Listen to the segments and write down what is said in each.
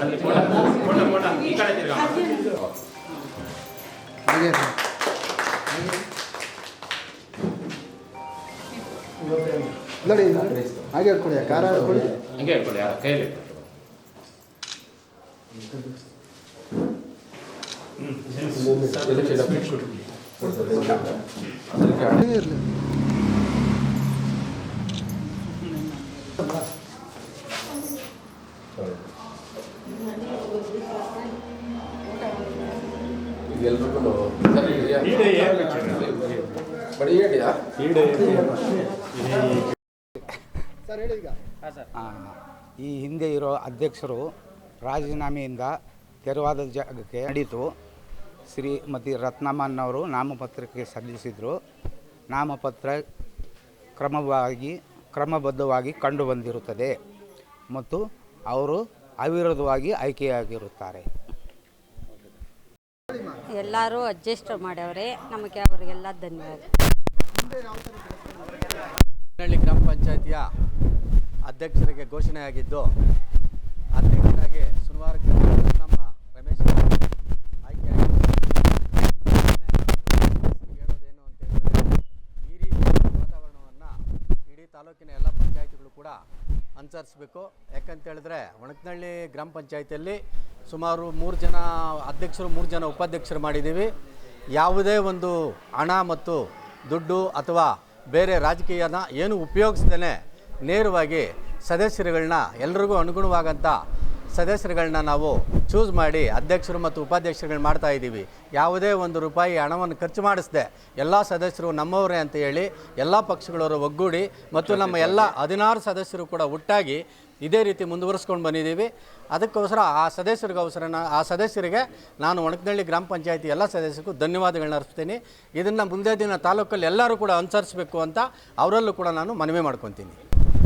ಅಲ್ಲಿ photo photo photo ಈ ಕಡೆ ತಿರ್ಗಾ ಹಾಗೆ ನೋಡಿ ಹಾಗೆ ಹೇಳ್ಕೊಡಿ ಖಾರ ಹೇಳ್ಕೊಡಿ ಹಂಗೆ ಹೇಳ್ಕೊಳ್ಳಿ ಆ ಕೈಯಲ್ಲಿ ಹಾಗೆ ಈ ಹಿಂದೆ ಇರೋ ಅಧ್ಯಕ್ಷರು ರಾಜೀನಾಮೆಯಿಂದ ತೆರವಾದ ಜಾಗಕ್ಕೆ ನಡೀತು. ಶ್ರೀಮತಿ ರತ್ನಮ್ಮನವರು ನಾಮಪತ್ರಕ್ಕೆ ಸಲ್ಲಿಸಿದರು. ನಾಮಪತ್ರ ಕ್ರಮವಾಗಿ, ಕ್ರಮಬದ್ಧವಾಗಿ ಕಂಡುಬಂದಿರುತ್ತದೆ ಮತ್ತು ಅವರು ಅವಿರೋಧವಾಗಿ ಆಯ್ಕೆಯಾಗಿರುತ್ತಾರೆ. ಎಲ್ಲರೂ ಅಡ್ಜಸ್ಟ್ ಮಾಡ್ಯವ್ರೆ. ನಮಗೆ ಅವರಿಗೆಲ್ಲ ಧನ್ಯವಾದ. ಹಳ್ಳಿ ಗ್ರಾಮ ಪಂಚಾಯತಿಯ ಅಧ್ಯಕ್ಷರಿಗೆ ಘೋಷಣೆಯಾಗಿದ್ದು ಅಧ್ಯಕ್ಷರಾಗಿ ಸುಮಾರು ನಮ್ಮ ರಮೇಶ್ ಆಯ್ಕೆಯಾಗಿದ್ದು ಹೇಳೋದೇನು ಅಂತ ಹೇಳಿದ್ರೆ ಈ ರೀತಿಯ ವಾತಾವರಣವನ್ನು ಇಡೀ ತಾಲೂಕಿನ ಎಲ್ಲ ಪಂಚಾಯತಿಗಳು ಕೂಡ ಅನುಸರಿಸಬೇಕು. ಯಾಕಂತೇಳಿದ್ರೆ ಒಣಕನಹಳ್ಳಿ ಗ್ರಾಮ ಪಂಚಾಯತಿಯಲ್ಲಿ ಸುಮಾರು ಮೂರು ಜನ ಅಧ್ಯಕ್ಷರು, ಮೂರು ಜನ ಉಪಾಧ್ಯಕ್ಷರು ಮಾಡಿದ್ದೀವಿ. ಯಾವುದೇ ಒಂದು ಹಣ ಮತ್ತು ದುಡ್ಡು ಅಥವಾ ಬೇರೆ ರಾಜಕೀಯನ ಏನು ಉಪಯೋಗಿಸ್ದೇ ನೇರವಾಗಿ ಸದಸ್ಯರುಗಳನ್ನ ಎಲ್ರಿಗೂ ಅನುಗುಣವಾಗಂಥ ಸದಸ್ಯರುಗಳನ್ನ ನಾವು ಚೂಸ್ ಮಾಡಿ ಅಧ್ಯಕ್ಷರು ಮತ್ತು ಉಪಾಧ್ಯಕ್ಷರುಗಳು ಮಾಡ್ತಾ ಇದ್ದೀವಿ. ಯಾವುದೇ ಒಂದು ರೂಪಾಯಿ ಹಣವನ್ನು ಖರ್ಚು ಮಾಡಿಸದೆ ಎಲ್ಲ ಸದಸ್ಯರು ನಮ್ಮವರೇ ಅಂತ ಹೇಳಿ ಎಲ್ಲ ಪಕ್ಷಗಳವರು ಒಗ್ಗೂಡಿ ಮತ್ತು ನಮ್ಮ ಎಲ್ಲ ಹದಿನಾರು ಸದಸ್ಯರು ಕೂಡ ಒಟ್ಟಾಗಿ ಇದೇ ರೀತಿ ಮುಂದುವರಿಸ್ಕೊಂಡು ಬಂದಿದ್ದೀವಿ. ಅದಕ್ಕೋಸ್ಕರ ಆ ಸದಸ್ಯರಿಗೋಸ್ಕರ ಆ ಸದಸ್ಯರಿಗೆ ನಾನು ಒಣಕನಹಳ್ಳಿ ಗ್ರಾಮ ಪಂಚಾಯತಿ ಎಲ್ಲ ಸದಸ್ಯರಿಗೂ ಧನ್ಯವಾದಗಳನ್ನ ಅರ್ಪಿಸ್ತೀನಿ. ಇದನ್ನು ಮುಂದೆ ದಿನ ತಾಲೂಕಲ್ಲಿ ಎಲ್ಲರೂ ಕೂಡ ಅನುಸರಿಸಬೇಕು ಅಂತ ಅವರಲ್ಲೂ ಕೂಡ ನಾನು ಮನವಿ ಮಾಡ್ಕೊತೀನಿ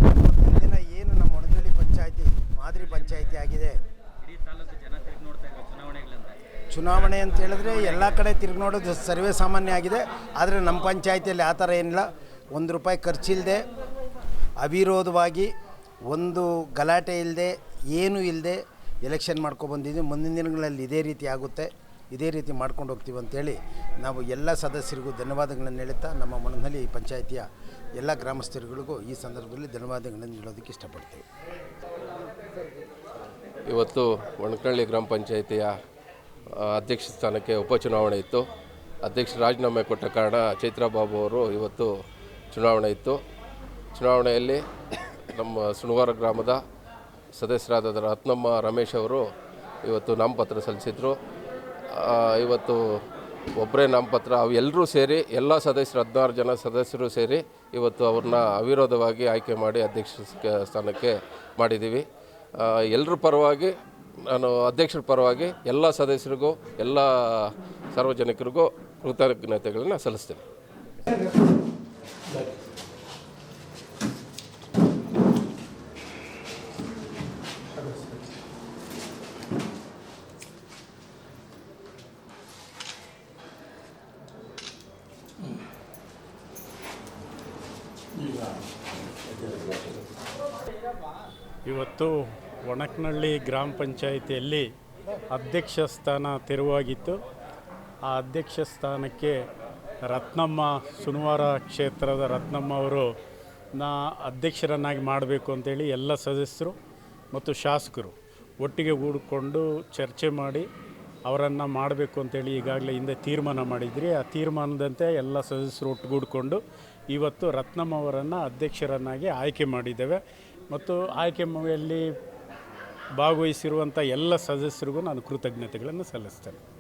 ಇವತ್ತಿನ ದಿನ ಏನು ನಮ್ಮ ಒಣಗಳ್ಳಿ ಪಂಚಾಯತಿ ಮಾದರಿ ಪಂಚಾಯತಿ ಆಗಿದೆ. ಚುನಾವಣೆ ಅಂತ ಹೇಳಿದ್ರೆ ಎಲ್ಲ ಕಡೆ ತಿರುಗಿ ನೋಡೋದು ಸರ್ವೇ ಸಾಮಾನ್ಯ ಆಗಿದೆ. ಆದರೆ ನಮ್ಮ ಪಂಚಾಯಿತಿಯಲ್ಲಿ ಆ ಥರ ಏನಿಲ್ಲ. ಒಂದು ರೂಪಾಯಿ ಖರ್ಚಿಲ್ಲದೆ ಅವಿರೋಧವಾಗಿ ಒಂದು ಗಲಾಟೆ ಇಲ್ಲದೆ ಏನೂ ಇಲ್ಲದೆ ಎಲೆಕ್ಷನ್ ಮಾಡ್ಕೊಬಂದಿದ್ದೀವಿ ಮುಂದಿನ ದಿನಗಳಲ್ಲಿ ಇದೇ ರೀತಿ ಆಗುತ್ತೆ. ಇದೇ ರೀತಿ ಮಾಡ್ಕೊಂಡು ಹೋಗ್ತೀವಿ ಅಂತೇಳಿ ನಾವು ಎಲ್ಲ ಸದಸ್ಯರಿಗೂ ಧನ್ಯವಾದಗಳನ್ನು ಹೇಳುತ್ತಾ ನಮ್ಮ ಮನದಲ್ಲಿ ಪಂಚಾಯಿತಿಯ ಎಲ್ಲ ಗ್ರಾಮಸ್ಥರುಗಳಿಗೂ ಈ ಸಂದರ್ಭದಲ್ಲಿ ಧನ್ಯವಾದಗಳನ್ನು ನೀಡೋದಕ್ಕೆ ಇಷ್ಟಪಡ್ತೀವಿ. ಇವತ್ತು ಒಣಕಳ್ಳಿ ಗ್ರಾಮ ಪಂಚಾಯಿತಿಯ ಅಧ್ಯಕ್ಷ ಸ್ಥಾನಕ್ಕೆ ಉಪಚುನಾವಣೆ ಇತ್ತು. ಅಧ್ಯಕ್ಷ ರಾಜೀನಾಮೆ ಕೊಟ್ಟ ಕಾರಣ ಚೈತ್ರಾ ಬಾಬು ಅವರು ಇವತ್ತು ಚುನಾವಣೆ ಇತ್ತು. ಚುನಾವಣೆಯಲ್ಲಿ ನಮ್ಮ ಸುಣವಾರ ಗ್ರಾಮದ ಸದಸ್ಯರಾದ ರತ್ನಮ್ಮ ರಮೇಶ್ ಅವರು ಇವತ್ತು ನಾಮಪತ್ರ ಸಲ್ಲಿಸಿದರು. ಇವತ್ತು ಒಬ್ಬರೇ ನಾಮಪತ್ರ, ಅವು ಎಲ್ಲರೂ ಸೇರಿ, ಎಲ್ಲ ಸದಸ್ಯರು, ಹದಿನಾರು ಜನ ಸದಸ್ಯರು ಸೇರಿ ಇವತ್ತು ಅವ್ರನ್ನ ಅವಿರೋಧವಾಗಿ ಆಯ್ಕೆ ಮಾಡಿ ಅಧ್ಯಕ್ಷ ಸ್ಥಾನಕ್ಕೆ ಮಾಡಿದ್ದೀವಿ. ಎಲ್ಲರ ಪರವಾಗಿ ನಾನು ಅಧ್ಯಕ್ಷರ ಪರವಾಗಿ ಎಲ್ಲ ಸದಸ್ಯರಿಗೂ ಎಲ್ಲ ಸಾರ್ವಜನಿಕರಿಗೂ ಕೃತಜ್ಞತೆಗಳನ್ನು ಸಲ್ಲಿಸ್ತೇನೆ. ಇವತ್ತು ಒಣಕನಹಳ್ಳಿ ಗ್ರಾಮ ಪಂಚಾಯಿತಿಯಲ್ಲಿ ಅಧ್ಯಕ್ಷ ಸ್ಥಾನ ತೆರವಾಗಿತ್ತು. ಆ ಅಧ್ಯಕ್ಷ ಸ್ಥಾನಕ್ಕೆ ರತ್ನಮ್ಮ ಸುನವಾರ ಕ್ಷೇತ್ರದ ರತ್ನಮ್ಮ ಅವರು, ನಾ ಅಧ್ಯಕ್ಷರನ್ನಾಗಿ ಮಾಡಬೇಕು ಅಂತೇಳಿ ಎಲ್ಲ ಸದಸ್ಯರು ಮತ್ತು ಶಾಸಕರು ಒಟ್ಟಿಗೆ ಕೂಡಿಕೊಂಡು ಚರ್ಚೆ ಮಾಡಿ ಅವರನ್ನು ಮಾಡಬೇಕು ಅಂತೇಳಿ ಈಗಾಗಲೇ ಹಿಂದೆ ತೀರ್ಮಾನ ಮಾಡಿದ್ರಿ. ಆ ತೀರ್ಮಾನದಂತೆ ಎಲ್ಲ ಸದಸ್ಯರು ಒಟ್ಟುಗೂಡಿಕೊಂಡು ಇವತ್ತು ರತ್ನಮ್ಮ ಅವರನ್ನು ಅಧ್ಯಕ್ಷರನ್ನಾಗಿ ಆಯ್ಕೆ ಮಾಡಿದ್ದೇವೆ. ಮತ್ತು ಆಯ್ಕೆ ಭಾಗವಹಿಸಿರುವಂಥ ಎಲ್ಲ ಸದಸ್ಯರಿಗೂ ನಾನು ಕೃತಜ್ಞತೆಗಳನ್ನು ಸಲ್ಲಿಸ್ತೇನೆ.